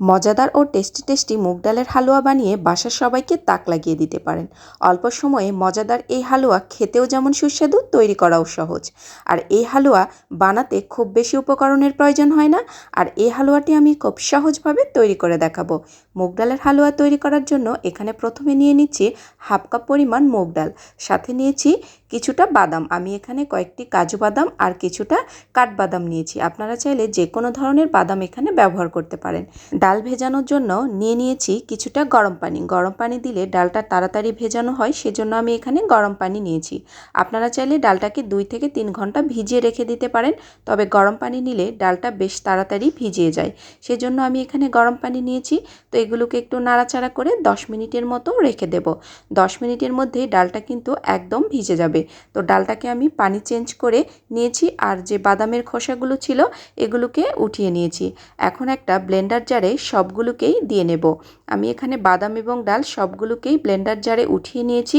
মজাদার ও tasty tasty মুগ ডালের হালুয়া বানিয়ে বাসার সবাইকে তাক লাগিয়ে দিতে পারেন। অল্প সময়ে মজাদার এই হালুয়া খেতেও যেমন সুস্বাদু, তৈরি করাও সহজ। আর এই হালুয়া বানাতে খুব বেশি উপকরণের প্রয়োজন হয় না। আর এই হালুয়াটি আমি খুব সহজভাবে তৈরি করে দেখাবো। মুগ ডালের হালুয়া তৈরি করার জন্য এখানে প্রথমে নিয়ে নিচ্ছি হাফ কাপ পরিমাণ মুগ ডাল। সাথে নিয়েছি কিছুটা বাদাম। আমি এখানে কয়েকটি কাজু বাদাম আর কিছুটা কাঠবাদাম নিয়েছি। আপনারা চাইলে যে কোনো ধরনের বাদাম এখানে ব্যবহার করতে পারেন। ডাল ভেজানোর জন্য নিয়ে নিয়েছি কিছুটা গরম পানি। গরম পানি দিলে ডালটা তাড়াতাড়ি ভেজানো হয়, সেজন্য আমি এখানে গরম পানি নিয়েছি। আপনারা চাইলে ডালটাকে দুই থেকে তিন ঘণ্টা ভিজিয়ে রেখে দিতে পারেন, তবে গরম পানি নিলে ডালটা বেশ তাড়াতাড়ি ভিজিয়ে যায়। সেজন্য আমি এখানে গরম পানি নিয়েছি। তো এগুলোকে একটু নাড়াচাড়া করে দশ মিনিটের মতো রেখে দেব। দশ মিনিটের মধ্যে ডালটা কিন্তু একদম ভিজে যাবে। তো ডালটাকে আমি পানি চেঞ্জ করে নিয়েছি আর যে বাদামের খোসাগুলো ছিল এগুলোকে উঠিয়ে নিয়েছি। এখন একটা ব্লেন্ডার জারে সবগুলোকেই দিয়ে নেব। আমি এখানে বাদাম এবং ডাল সবগুলোকেই ব্লেন্ডার জারে উঠিয়ে নিয়েছি।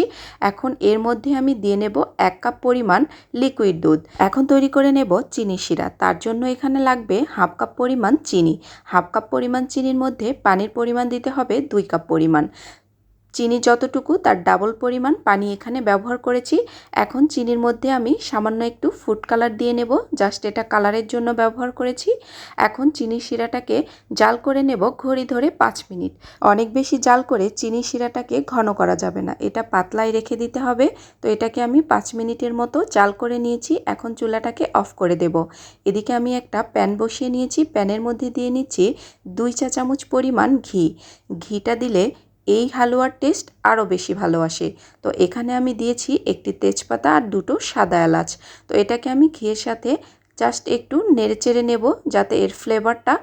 এখন এর মধ্যে আমি দিয়ে নেব এক কাপ পরিমাণ লিকুইড দুধ। এখন তৈরি করে নেব চিনি শিরা। তার জন্য এখানে লাগবে হাফ কাপ পরিমাণ চিনি। হাফ কাপ পরিমাণ চিনির মধ্যে পানির পরিমাণ দিতে হবে দুই কাপ পরিমাণ। চিনি যতটুকু তার ডাবল পরিমাণ পানি এখানে ব্যবহার করেছি। এখন চিনির মধ্যে আমি সামান্য একটু ফুড কালার দিয়ে নেব জাস্ট এটা কালারের জন্য ব্যবহার করেছি। এখন চিনি শিরাটাকে জাল করে নেব ঘড়ি ধরে পাঁচ মিনিট। অনেক বেশি জাল করে চিনি শিরাটাকে ঘন করা যাবে না। এটা পাতলায় রেখে দিতে হবে। তো এটাকে আমি পাঁচ মিনিটের মতো জাল করে নিয়েছি। এখন চুলাটাকে অফ করে দেব। এদিকে আমি একটা প্যান বসিয়ে নিয়েছি। প্যানের মধ্যে দিয়ে নিচ্ছি দুই চা চামচ পরিমাণ ঘি। ঘিটা দিলে এই হালুয়ার টেস্ট আরও বেশি ভালো আসে। তো এখানে আমি দিয়েছি একটি তেজপাতা আর দুটো সাদা এলাচ। তো এটাকে আমি ঘিয়ের সাথে জাস্ট একটু নেড়েচেড়ে নেব যাতে এর ফ্লেভারটা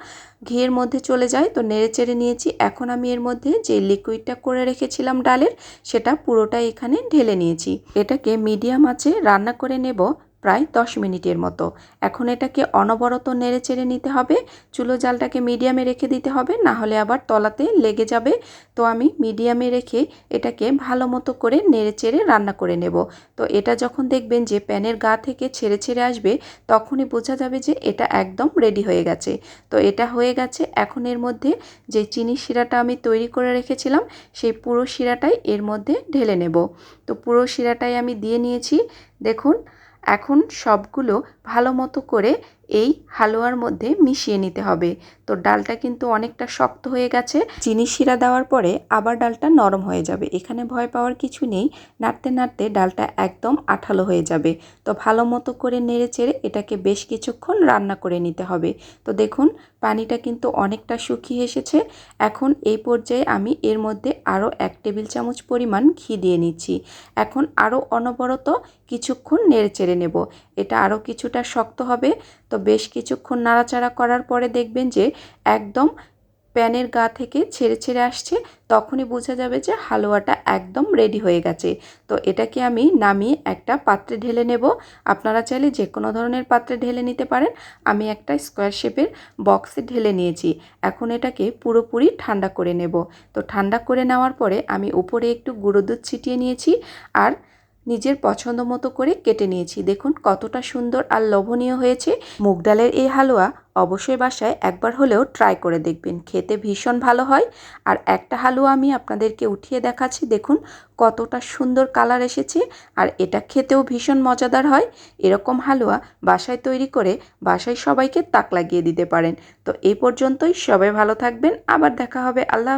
ঘিয়ের মধ্যে চলে যায়। তো নেড়েচেড়ে নিয়েছি। এখন আমি এর মধ্যে যে লিকুইডটা করে রেখেছিলাম ডালের, সেটা পুরোটাই এখানে ঢেলে নিয়েছি। এটাকে মিডিয়াম আঁচে রান্না করে নেব। প্রায় দশ মিনিটের মতো। এখন এটাকে অনবরত নেড়ে চেড়ে নিতে হবে। চুলো জালটাকে মিডিয়ামে রেখে দিতে হবে, না হলে আবার তলাতে লেগে যাবে। তো আমি মিডিয়ামে রেখে এটাকে ভালো মতো করে নেড়ে চেড়ে রান্না করে নেব। তো এটা যখন দেখবেন যে প্যানের গা থেকে ছেড়ে ছেড়ে আসবে, তখনই বোঝা যাবে যে এটা একদম রেডি হয়ে গেছে। তো এটা হয়ে গেছে। এখন এর মধ্যে যে চিনি শিরাটা আমি তৈরি করে রেখেছিলাম, সেই পুরো শিরাটাই এর মধ্যে ঢেলে নেব। তো পুরো শিরাটাই আমি দিয়ে নিয়েছি। দেখুন এখন সবগুলো ভালো মতো করে এই হালুয়ার মধ্যে মিশিয়ে নিতে হবে। তো ডালটা কিন্তু অনেকটা শক্ত হয়ে গেছে। চিনি শিরা দেওয়ার পরে আবার ডালটা নরম হয়ে যাবে। এখানে ভয় পাওয়ার কিছু নেই। নাড়তে নাড়তে ডালটা একদম আঠালো হয়ে যাবে। তো ভালো মতো করে নেড়ে চেড়ে এটাকে বেশ কিছুক্ষণ রান্না করে নিতে হবে। তো দেখুন, পানিটা কিন্তু অনেকটা শুকিয়ে এসেছে। এখন এই পর্যায়ে আমি এর মধ্যে আরও এক টেবিল চামচ পরিমাণ ঘি দিয়ে নিচ্ছি। এখন আরও অনবরত কিছুক্ষণ নেড়ে চেড়ে নেব। এটা আরও কিছুটা শক্ত হবে। তো বেশ কিছুক্ষণ নাড়াচাড়া করার পরে দেখবেন যে একদম প্যানের গা থেকে ছেড়ে ছেড়ে আসছে, তখনই বোঝা যাবে যে হালুয়াটা একদম রেডি হয়ে গেছে। তো এটাকে আমি নামিয়ে একটা পাত্রে ঢেলে নেব। আপনারা চাইলে যে কোনো ধরনের পাত্রে ঢেলে নিতে পারেন। আমি একটা স্কোয়ার শেপের বক্সে ঢেলে নিয়েছি। এখন এটাকে পুরোপুরি ঠান্ডা করে নেব। তো ঠান্ডা করে নেওয়ার পরে আমি উপরে একটু গুঁড়ো দুধ ছিটিয়ে নিয়েছি। আর নিজের পছন্দ মতো করে কেটে নিয়েছি। দেখুন কতটা সুন্দর আর লোভনীয় হয়েছে। মুগ ডালের এই হালুয়া অবশ্যই বাসায় একবার হলেও ট্রাই করে দেখবেন। খেতে ভীষণ ভালো হয়। আর একটা হালুয়া আমি আপনাদেরকে উঠিয়ে দেখাচ্ছি। দেখুন কতটা সুন্দর কালার এসেছে। আর এটা খেতেও ভীষণ মজাদার হয়। এরকম হালুয়া বাসায় তৈরি করে বাসায় সবাইকে তাক লাগিয়ে দিতে পারেন। তো এই পর্যন্তই। সবাই ভালো থাকবেন। আবার দেখা হবে। আল্লাহ